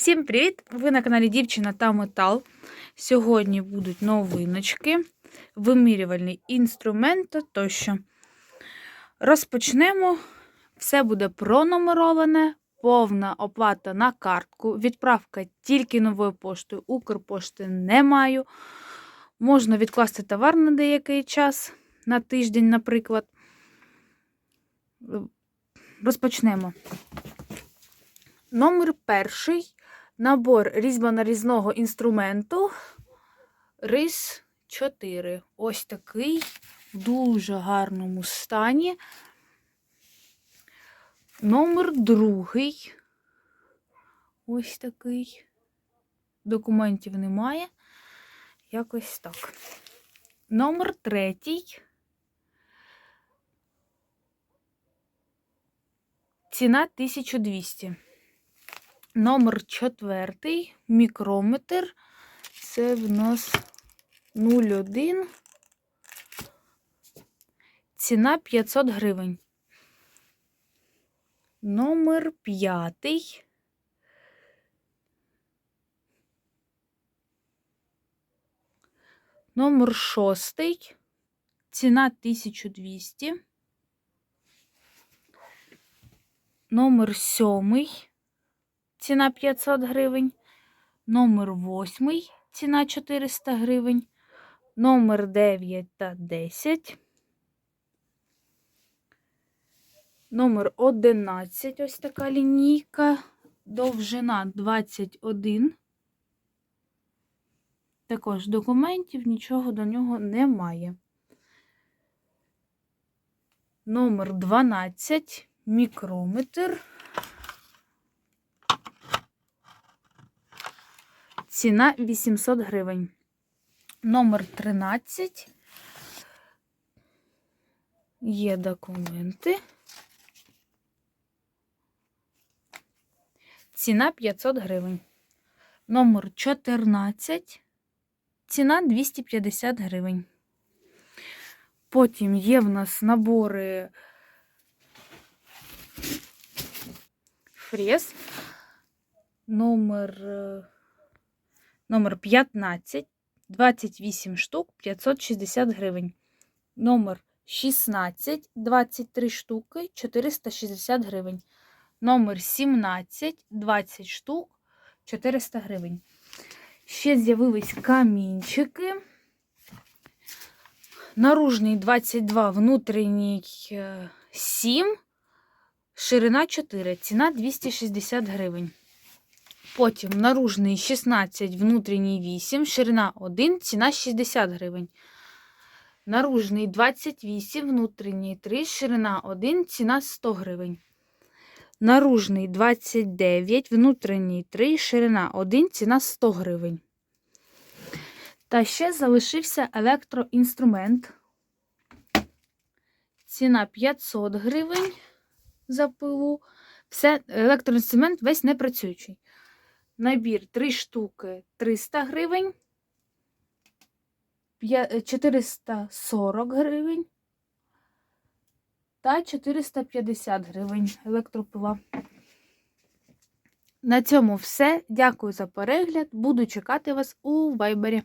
Всім привіт! Ви на каналі Дівчина та Метал. Сьогодні будуть новиночки, вимірювальний інструмент тощо. Розпочнемо. Все буде пронумероване, повна оплата на картку. Відправка тільки новою поштою. Укрпошти не маю. Можна відкласти товар на деякий час, на тиждень, наприклад. Розпочнемо. Номер перший набор різьбонарізного інструменту рис 4. Ось такий в дуже гарному стані. Номер другий. Ось такий. Документів немає. Якось так. Номер третій. Ціна 1200. Номер четвертий, мікрометр. Це в нас 0,1. Ціна 500 гривень. Номер п'ятий. Номер шостий. Ціна 1200. Номер сьомий. Ціна 500 гривень. Номер 8, ціна 400 гривень. Номер 9 та 10. Номер 11, ось така лінійка. Довжина 21. Також документів, нічого до нього немає. Номер 12, мікрометр. Ціна 800 гривень. Номер 13. Є документи. Ціна 500 гривень. Номер 14. Ціна 250 гривень. Потім є в нас набори фрез. Номер е, Номер 15, 28 штук, 560 гривень. Номер 16, 23 штуки, 460 гривень. Номер 17, 20 штук, 400 гривень. Ще з'явились камінчики. Наружний 22, внутрішній 7, ширина 4, ціна 260 гривень. Потім наружний 16, внутрішній 8, ширина 1, ціна 60 гривень. Наружний 28, внутрішній 3, ширина 1, ціна 100 гривень. Наружний 29, внутрішній 3, ширина 1, ціна 100 гривень. Та ще залишився електроінструмент. Ціна 500 гривень за пилу. Все, електроінструмент весь не працюючий. Набір 3 штуки 300 гривень, 440 гривень та 450 гривень електропила. На цьому все. Дякую за перегляд. Буду чекати вас у вайбері.